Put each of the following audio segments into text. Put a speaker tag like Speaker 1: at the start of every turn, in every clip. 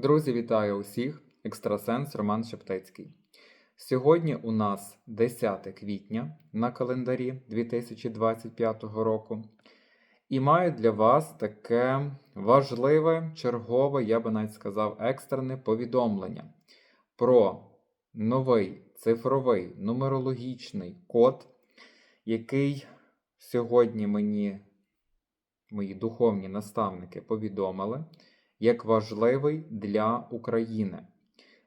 Speaker 1: Друзі, вітаю усіх! Екстрасенс Роман Шептицький. Сьогодні у нас 10 квітня на календарі 2025 року. І маю для вас таке важливе, чергове, я би навіть сказав, екстрене повідомлення про новий цифровий нумерологічний код, який сьогодні мені мої духовні наставники повідомили як важливий для України.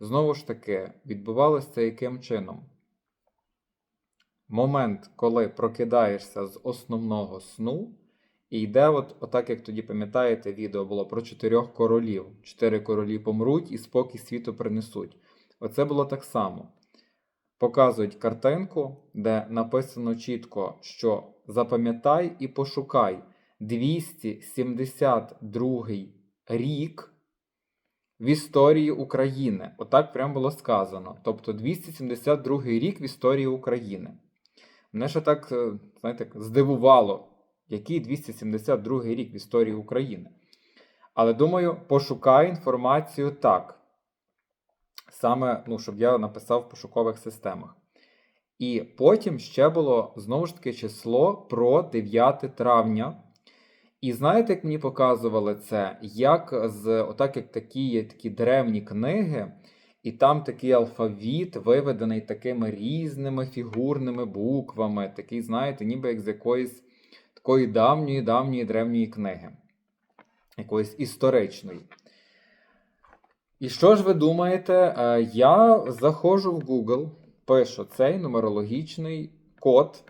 Speaker 1: Знову ж таки, відбувалося це яким чином? Момент, коли прокидаєшся з основного сну, і йде, от, отак як тоді пам'ятаєте, відео було про чотирьох королів. Чотири королі помруть і спокій світу принесуть. Оце було так само. Показують картинку, де написано чітко, що запам'ятай і пошукай 272 рік в історії України. Отак прямо було сказано. Тобто 272 рік в історії України. Мене ще так, е, знаєте, здивувало, який 272 рік в історії України. Але думаю, пошукаю інформацію так. Саме, ну, щоб я написав в пошукових системах. І потім ще було знову ж таки число про 9 травня. І знаєте, як мені показували це? Як з отак, як такі є такі древні книги, і там такий алфавіт виведений такими різними фігурними буквами, такий, знаєте, ніби як з якоїсь такої давньої, давньої древньої книги, якоїсь історичної. І що ж ви думаєте? Е, Я заходжу в Google, пишу цей нумерологічний код.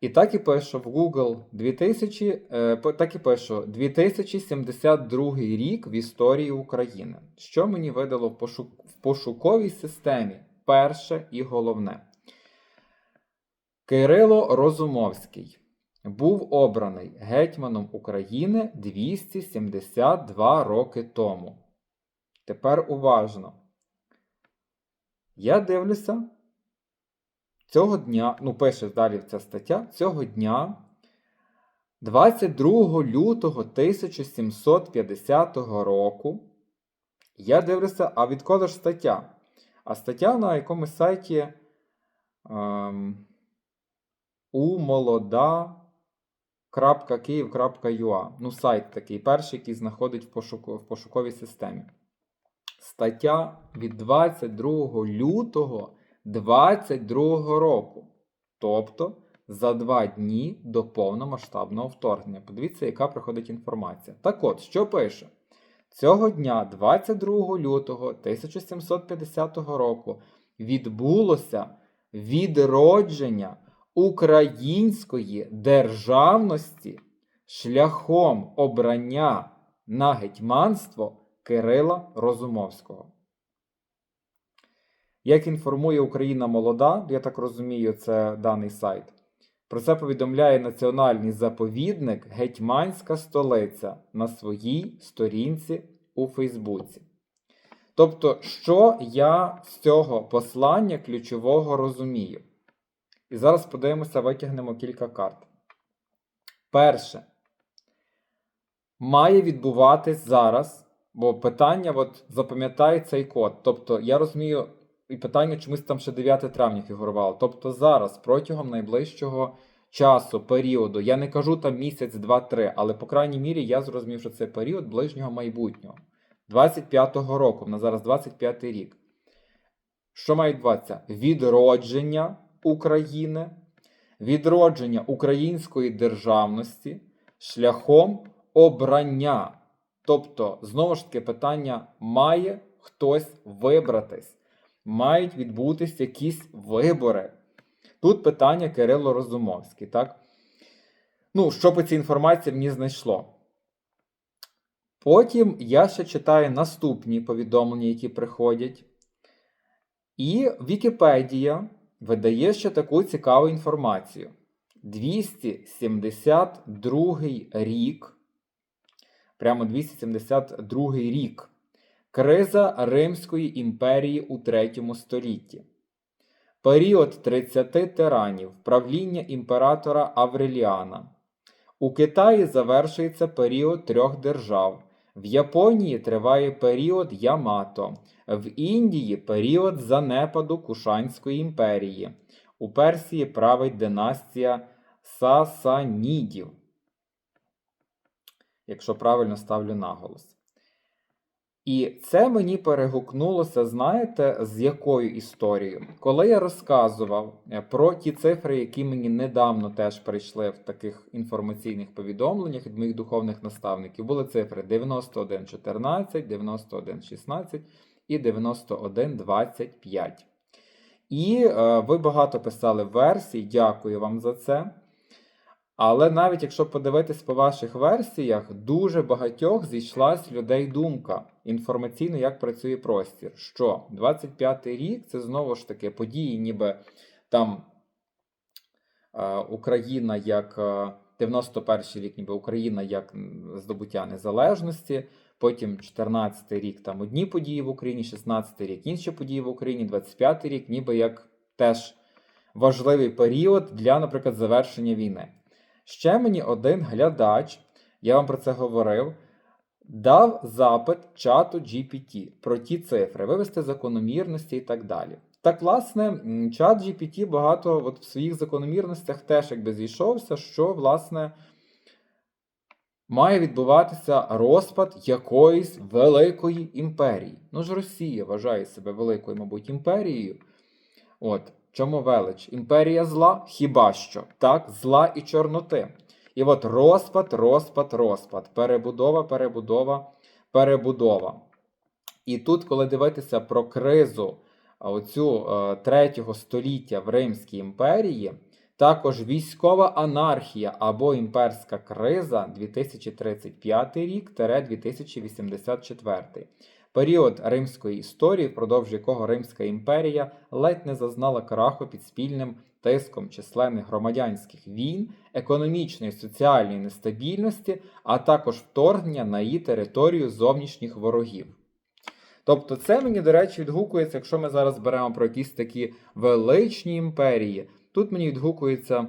Speaker 1: І так і пишу в Google 2000, е, так і пишу 2072 рік в історії України. Що мені видало в, пошук, в пошуковій системі? Перше і головне. Кирило Розумовський був обраний гетьманом України 272 роки тому. Тепер уважно. Я дивлюся. Цього дня, ну, пише далі ця стаття, цього дня, 22 лютого 1750 року, я дивлюся, а відколи ж стаття? А стаття на якомусь сайті ем, umoloda.kyiv.ua. Ну, сайт такий перший, який знаходить в, пошуку, в пошуковій системі. Стаття від 22 лютого. 22 року. Тобто за два дні до повномасштабного вторгнення. Подивіться, яка приходить інформація. Так от, що пише? Цього дня, 22 лютого 1750 року, відбулося відродження української державності шляхом обрання на гетьманство Кирила Розумовського. Як інформує Україна Молода, я так розумію, це даний сайт. Про це повідомляє національний заповідник Гетьманська столиця на своїй сторінці у Фейсбуці. Тобто, що я з цього послання ключового розумію? І зараз подивимося, витягнемо кілька карт. Перше, має відбуватись зараз, бо питання, от запам'ятай цей код. Тобто, я розумію і питання чомусь там ще 9 травня фігурувало. Тобто зараз, протягом найближчого часу, періоду, я не кажу там місяць, два-три, але по крайній мірі я зрозумів, що це період ближнього майбутнього. 25-го року, на зараз 25-й рік. Що має відбуватися? Відродження України, відродження української державності шляхом обрання. Тобто, знову ж таки, питання має хтось вибратись мають відбутися якісь вибори. Тут питання Кирило Розумовський, так? Ну, що по цій інформації мені знайшло? Потім я ще читаю наступні повідомлення, які приходять. І Вікіпедія видає ще таку цікаву інформацію. 272 рік, прямо 272 рік Криза Римської імперії у третьому столітті. Період 30 тиранів правління імператора Авреліана. У Китаї завершується період трьох держав В Японії триває період Ямато, в Індії період занепаду Кушанської імперії. У Персії править династія Сасанідів. Якщо правильно ставлю наголос. І це мені перегукнулося, знаєте, з якою історією? Коли я розказував е, про ті цифри, які мені недавно теж прийшли в таких інформаційних повідомленнях від моїх духовних наставників, були цифри 91.14, 91.16 і 91.25. І е, ви багато писали версій, дякую вам за це. Але навіть якщо подивитись по ваших версіях, дуже багатьох зійшлась людей думка інформаційно, як працює простір. Що 25-й рік це знову ж таки події, ніби там е, Україна як е, 91-й рік, ніби Україна як здобуття незалежності. Потім 14-й рік там одні події в Україні, 16-й рік інші події в Україні, 25-й рік, ніби як теж важливий період для, наприклад, завершення війни. Ще мені один глядач, я вам про це говорив, дав запит чату GPT про ті цифри, вивести закономірності і так далі. Так, власне, чат GPT багато от в своїх закономірностях теж якби зійшовся, що, власне, має відбуватися розпад якоїсь великої імперії. Ну ж Росія вважає себе великою, мабуть, імперією. От, чому велич? Імперія зла? Хіба що? Так, зла і чорноти. І от розпад, розпад, розпад, перебудова, перебудова, перебудова. І тут, коли дивитися про кризу оцю е, третього століття в Римській імперії, також військова анархія або імперська криза 2035 рік 2084 період римської історії, впродовж якого Римська імперія ледь не зазнала краху під спільним тиском численних громадянських війн, економічної і соціальної нестабільності, а також вторгнення на її територію зовнішніх ворогів. Тобто, це мені, до речі, відгукується, якщо ми зараз беремо про якісь такі величні імперії. Тут мені відгукується,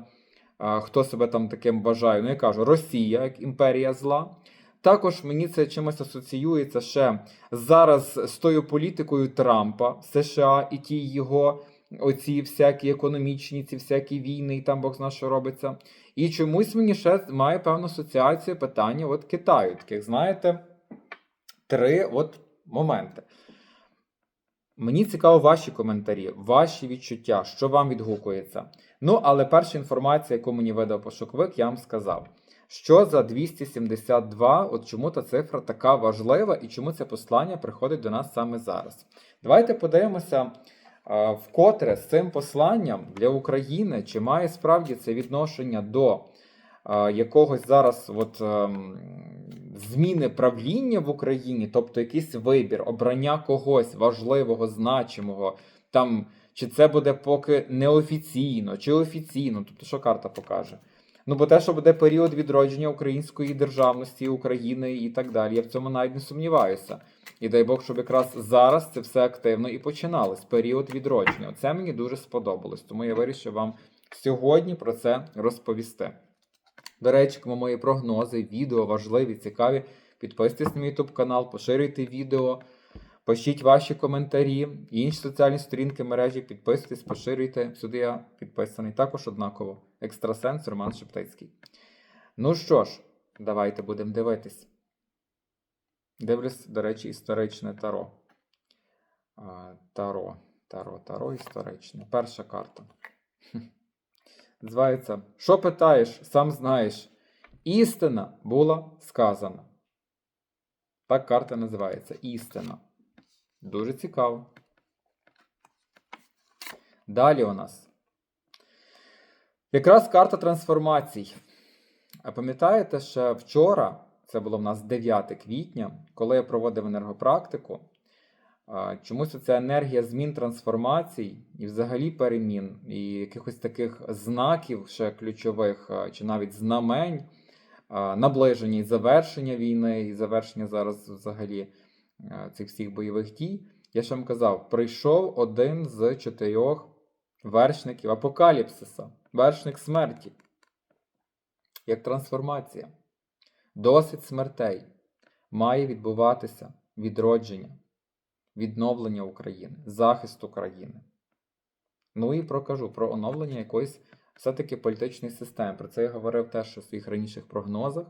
Speaker 1: хто себе там таким вважає. Ну, я кажу, Росія як імперія зла. Також мені це чимось асоціюється ще зараз з тою політикою Трампа США і ті його оці всякі економічні, ці всякі війни, і там Бог зна, що робиться. І чомусь мені ще має певну асоціацію питання от Китаю. Таких, знаєте, три от моменти. Мені цікаво ваші коментарі, ваші відчуття, що вам відгукується. Ну, але перша інформація, яку мені видав пошуковик, я вам сказав. Що за 272, от чому та цифра така важлива і чому це послання приходить до нас саме зараз? Давайте подивимося, вкотре з цим посланням для України, чи має справді це відношення до якогось зараз от, ем, зміни правління в Україні, тобто якийсь вибір, обрання когось важливого, значимого, там, чи це буде поки неофіційно, чи офіційно, тобто що карта покаже. Ну, бо те, що буде період відродження української державності, України і так далі, я в цьому навіть не сумніваюся. І дай Бог, щоб якраз зараз це все активно і починалось. Період відродження. Це мені дуже сподобалось, тому я вирішив вам сьогодні про це розповісти. До речі, кому мої прогнози, відео важливі, цікаві. Підписуйтесь на мій YouTube канал, поширюйте відео, пишіть ваші коментарі, інші соціальні сторінки мережі, підписуйтесь, поширюйте. Сюди я підписаний також однаково. Екстрасенс Роман Шептицький. Ну що ж, давайте будемо дивитись. Дивлюсь, до речі, історичне таро. Таро, таро, таро історичне. Перша карта. Називається Що питаєш, сам знаєш. Істина була сказана. Так карта називається. Істина. Дуже цікаво. Далі у нас. Якраз карта трансформацій. А пам'ятаєте, що вчора, це було в нас 9 квітня, коли я проводив енергопрактику, чомусь ця енергія змін трансформацій і взагалі перемін, і якихось таких знаків ще ключових, чи навіть знамень, наближення і завершення війни, і завершення зараз взагалі цих всіх бойових дій. Я ж вам казав, прийшов один з чотирьох вершників апокаліпсиса, вершник смерті, як трансформація, досить смертей, має відбуватися відродження, відновлення України, захист України. Ну і прокажу про оновлення якоїсь все-таки політичної системи. Про це я говорив теж у своїх раніших прогнозах.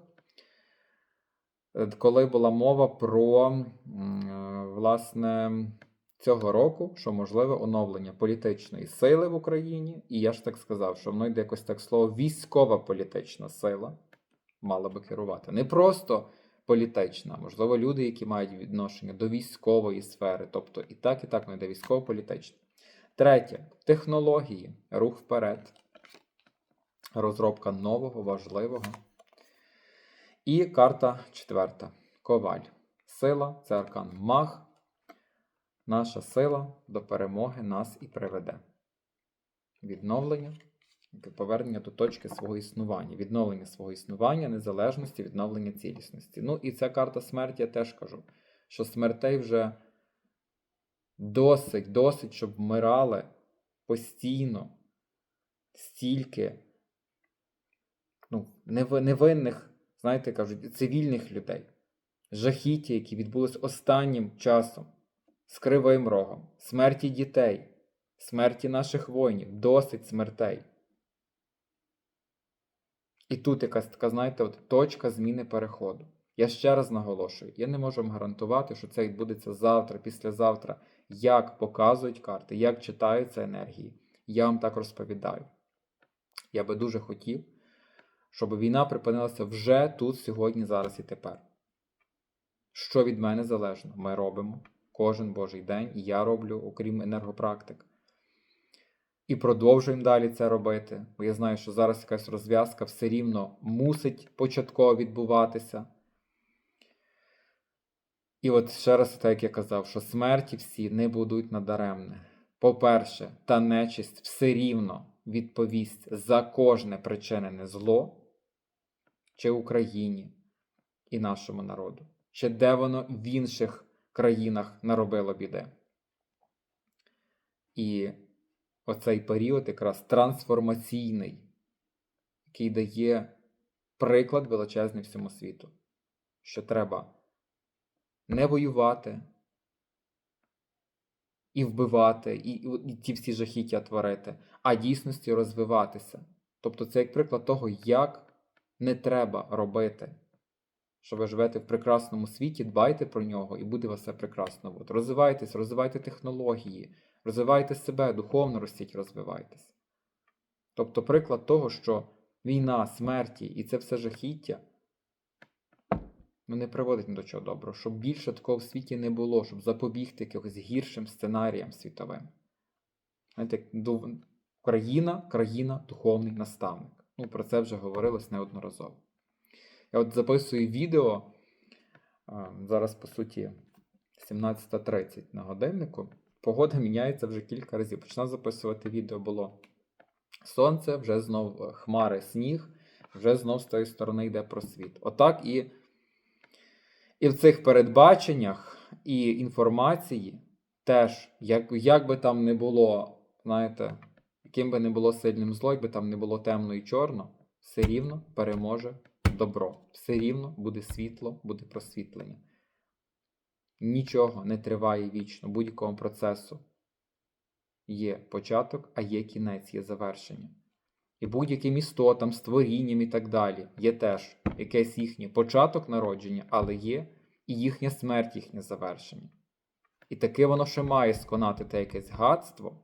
Speaker 1: Е, Коли була мова про е, власне цього року, що можливе оновлення політичної сили в Україні, і я ж так сказав, що воно йде якось так слово військова політична сила мала би керувати. Не просто політична, можливо, люди, які мають відношення до військової сфери, тобто і так, і так воно йде військово-політична. Третє технології, рух вперед, розробка нового, важливого. І карта четверта. Коваль. Сила це аркан Маг. Наша сила до перемоги нас і приведе. Відновлення, повернення до точки свого існування, відновлення свого існування, незалежності, відновлення цілісності. Ну і ця карта смерті я теж кажу, що смертей вже досить, досить, щоб вмирали постійно стільки ну, невинних, знаєте, кажуть, цивільних людей, жахіття, які відбулись останнім часом, з кривим рогом, смерті дітей, смерті наших воїнів, досить смертей. І тут якась така, знаєте, от точка зміни переходу. Я ще раз наголошую, я не можу вам гарантувати, що це відбудеться завтра, післязавтра, як показують карти, як читаються енергії. Я вам так розповідаю. Я би дуже хотів, щоб війна припинилася вже тут, сьогодні, зараз і тепер. Що від мене залежно, ми робимо кожен божий день, і я роблю, окрім енергопрактик. І продовжуємо далі це робити. Бо я знаю, що зараз якась розв'язка все рівно мусить початково відбуватися. І от ще раз, так як я казав, що смерті всі не будуть надаремне. По-перше, та нечисть все рівно відповість за кожне причинене зло, чи Україні і нашому народу, чи де воно в інших країнах наробило біди. І оцей період якраз трансформаційний, який дає приклад величезний всьому світу, що треба не воювати і вбивати, і, і, ті всі жахіття творити, а дійсності розвиватися. Тобто це як приклад того, як не треба робити. Що ви живете в прекрасному світі, дбайте про нього, і буде у вас все прекрасно. От, розвивайтесь, розвивайте технології, розвивайте себе, духовно ростіть, розвивайтесь. Тобто приклад того, що війна, смерті і це все жахіття ну, не приводить ні до чого доброго, щоб більше такого в світі не було, щоб запобігти якихось гіршим сценаріям світовим. Знаєте, Україна, країна, духовний наставник. Ну, про це вже говорилось неодноразово. Я от записую відео. Зараз, по суті, 17.30 на годиннику. Погода міняється вже кілька разів. Починав записувати відео було сонце, вже знов е, хмари, сніг, вже знов з тої сторони йде просвіт. Отак і, і в цих передбаченнях і інформації теж, як, як би там не було, знаєте, яким би не було сильним зло, якби там не було темно і чорно, все рівно переможе добро. Все рівно буде світло, буде просвітлення. Нічого не триває вічно, будь-якому процесу є початок, а є кінець, є завершення. І будь-яким істотам, створінням і так далі є теж якесь їхнє початок народження, але є і їхня смерть, їхнє завершення. І таке воно ще має сконати те якесь гадство.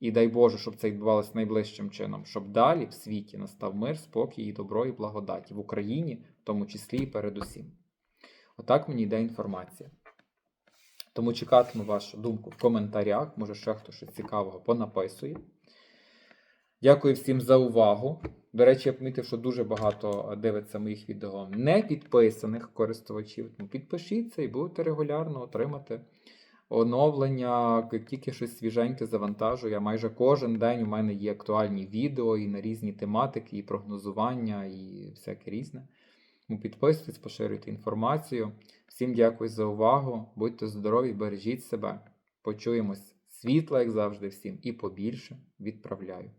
Speaker 1: І дай Боже, щоб це відбувалося найближчим чином, щоб далі в світі настав мир, спокій, і добро і благодаті в Україні, в тому числі і передусім. Отак мені йде інформація. Тому чекатиму вашу думку в коментарях. Може, ще хтось щось цікавого понаписує. Дякую всім за увагу. До речі, я помітив, що дуже багато дивиться моїх відео не підписаних користувачів. Тому підпишіться і будете регулярно отримати оновлення, тільки щось свіженьке завантажую. Я майже кожен день у мене є актуальні відео і на різні тематики, і прогнозування, і всяке різне. Тому підписуйтесь, поширюйте інформацію. Всім дякую за увагу. Будьте здорові, бережіть себе. Почуємось світла, як завжди, всім, і побільше відправляю.